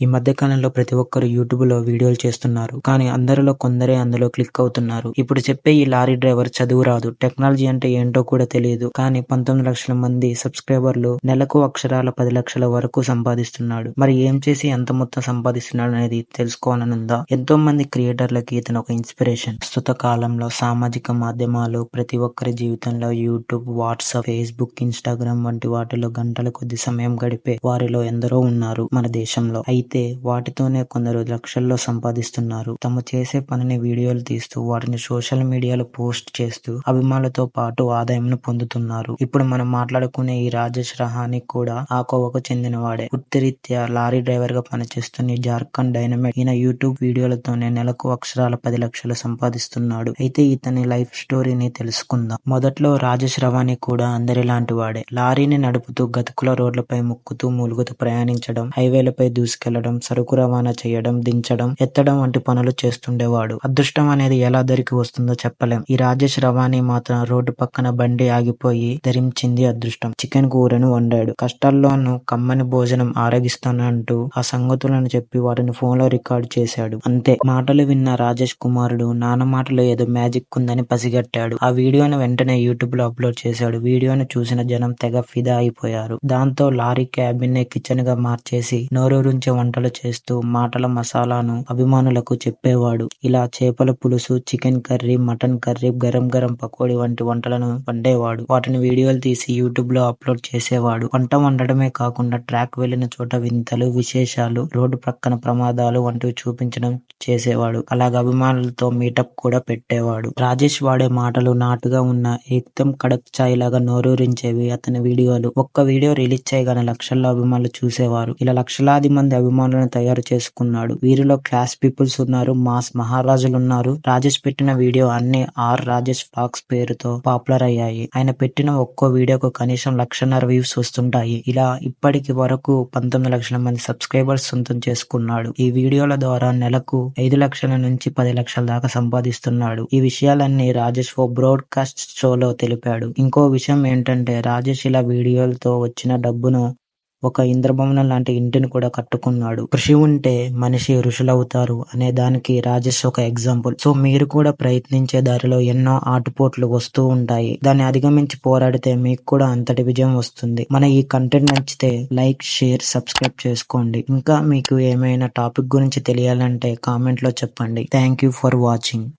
ఈ మధ్య కాలంలో ప్రతి ఒక్కరు యూట్యూబ్లో వీడియోలు చేస్తున్నారు. కానీ అందరిలో కొందరే అందులో క్లిక్ అవుతున్నారు. ఇప్పుడు చెప్పే ఈ లారీ డ్రైవర్ చదువు రాదు. టెక్నాలజీ అంటే ఏంటో కూడా తెలియదు. కానీ పంతొమ్మిది లక్షల మంది సబ్స్క్రైబర్లు నెలకు అక్షరాల పది లక్షల వరకు సంపాదిస్తున్నాడు. మరి ఏం చేసి ఎంత మొత్తం సంపాదిస్తున్నాడు అనేది తెలుసుకోవాలనుందా? ఎంతో మంది క్రియేటర్లకి ఇతను ఒక ఇన్స్పిరేషన్. ప్రస్తుత కాలంలో సామాజిక మాధ్యమాలు ప్రతి ఒక్కరి జీవితంలో యూట్యూబ్ వాట్సాప్ ఫేస్బుక్ ఇన్స్టాగ్రామ్ వంటి వాటిలో గంటల కొద్ది సమయం గడిపే వారిలో ఎందరో ఉన్నారు మన దేశంలో. అయితే అయితే వాటితోనే కొందరు లక్షల్లో సంపాదిస్తున్నారు. తమ చేసే పనిని వీడియోలు తీస్తూ వాటిని సోషల్ మీడియాలో పోస్ట్ చేస్తూ అభిమానులతో పాటు ఆదాయం పొందుతున్నారు. ఇప్పుడు మనం మాట్లాడుకునే ఈ రాజేష్ రహాని కూడా ఆ కోవకు చెందినవాడే. వృత్తిరీత్యా లారీ డ్రైవర్గా పనిచేస్తున్న జార్ఖండ్ డైనమైట్ ఈయన యూట్యూబ్ వీడియోలతోనే నెలకు అక్షరాల పది లక్షలు సంపాదిస్తున్నాడు. అయితే ఇతని లైఫ్ స్టోరీని తెలుసుకుందాం. మొదట్లో రాజేష్ రవాణి కూడా అందరిలాంటి వాడే లారీని నడుపుతూ గతుకుల రోడ్లపై ముక్కుతూ మూలుగుతూ ప్రయాణించడం హైవేలపై దూసుకెళ్ళడం సరుకు రవాణా చేయడం దించడం ఎత్తడం వంటి పనులు చేస్తుండేవాడు. అదృష్టం అనేది ఎలా దొరికి వస్తుందో చెప్పలేం. ఈ రాజేష్ రవాణి మాత్రం రోడ్డు పక్కన బండి ఆగిపోయి ధరించింది అదృష్టం. చికెన్ కూరను వండాడు. కష్టాల్లోనూ కమ్మని భోజనం ఆరగిస్తానంటూ ఆ సంగతులను చెప్పి వాటిని ఫోన్లో రికార్డు చేశాడు. అంతే. మాటలు విన్న రాజేష్ కుమారుడు నాన్న మాటలో ఏదో మ్యాజిక్ ఉందని పసిగట్టాడు. ఆ వీడియోను వెంటనే యూట్యూబ్లో అప్లోడ్ చేశాడు. వీడియోను చూసిన జనం తెగ ఫిదా అయిపోయారు. దాంతో లారీ క్యాబిన్ని కిచెన్గా మార్చేసి నోరూరించే వంటలు చేస్తూ మాటల మసాలాను అభిమానులకు చెప్పేవాడు. ఇలా చేపల పులుసు చికెన్ కర్రీ మటన్ కర్రీ గరం గరం పకోడీ వంటి వంటలను వండేవాడు. వాటిని వీడియోలు తీసి యూట్యూబ్లో అప్లోడ్ చేసేవాడు. వంట వండడమే కాకుండా ట్రాక్ వెళ్ళిన చోట వింతలు విశేషాలు రోడ్డు ప్రక్కన ప్రమాదాలు వంటివి చూపించడం చేసేవాడు. అలాగే అభిమానులతో మీటప్ కూడా పెట్టేవాడు. రాజేష్ వాడే మాటలు నాటుగా ఉన్న ఏక్తం కడక్ ఛాయ్ లాగా నోరూరించేవి అతని వీడియోలు. ఒక్క వీడియో రిలీజ్ చేయగానే లక్షల్లో అభిమానులు చూసేవారు. ఇలా లక్షలాది మంది అభిమానులను తయారు చేసుకున్నాడు. వీరిలో క్లాస్ పీపుల్స్ ఉన్నారు మాస్ మహారాజులు ఉన్నారు. రాజేష్ పెట్టిన వీడియో అన్ని ఆర్ రాజేష్ ఫాక్స్ పేరుతో పాపులర్ అయ్యాయి. ఆయన పెట్టిన ఒక్కో వీడియోకు కనీసం లక్షన్నర వ్యూస్ వస్తుంటాయి. ఇలా ఇప్పటికి వరకు పంతొమ్మిది లక్షల మంది సబ్స్క్రైబర్స్ సొంతం చేసుకున్నాడు. ఈ వీడియోల ద్వారా నెలకు ఐదు లక్షల నుంచి పది లక్షల దాకా సంపాదిస్తున్నాడు. ఈ విషయాలన్నీ రాజేష్ ఓ బ్రాడ్కాస్ట్ షోలో తెలిపాడు. ఇంకో విషయం ఏంటంటే రాజేష్ ఇలా వీడియోలతో వచ్చిన డబ్బును ఒక ఇంద్రభవనం లాంటి ఇంటిని కూడా కట్టుకున్నాడు. కృషి ఉంటే మనిషి ఋషులవుతారు అనే దానికి రాజేష్ ఒక ఎగ్జాంపుల్. సో మీరు కూడా ప్రయత్నించే దారిలో ఎన్నో ఆటుపోట్లు వస్తూ ఉంటాయి. దాన్ని అధిగమించి పోరాడితే మీకు కూడా అంతటి విజయం వస్తుంది. మన ఈ కంటెంట్ నచ్చితే లైక్ షేర్ సబ్స్క్రైబ్ చేసుకోండి. ఇంకా మీకు ఏమైనా టాపిక్ గురించి తెలియాలంటే కామెంట్లో చెప్పండి. Thank you for watching.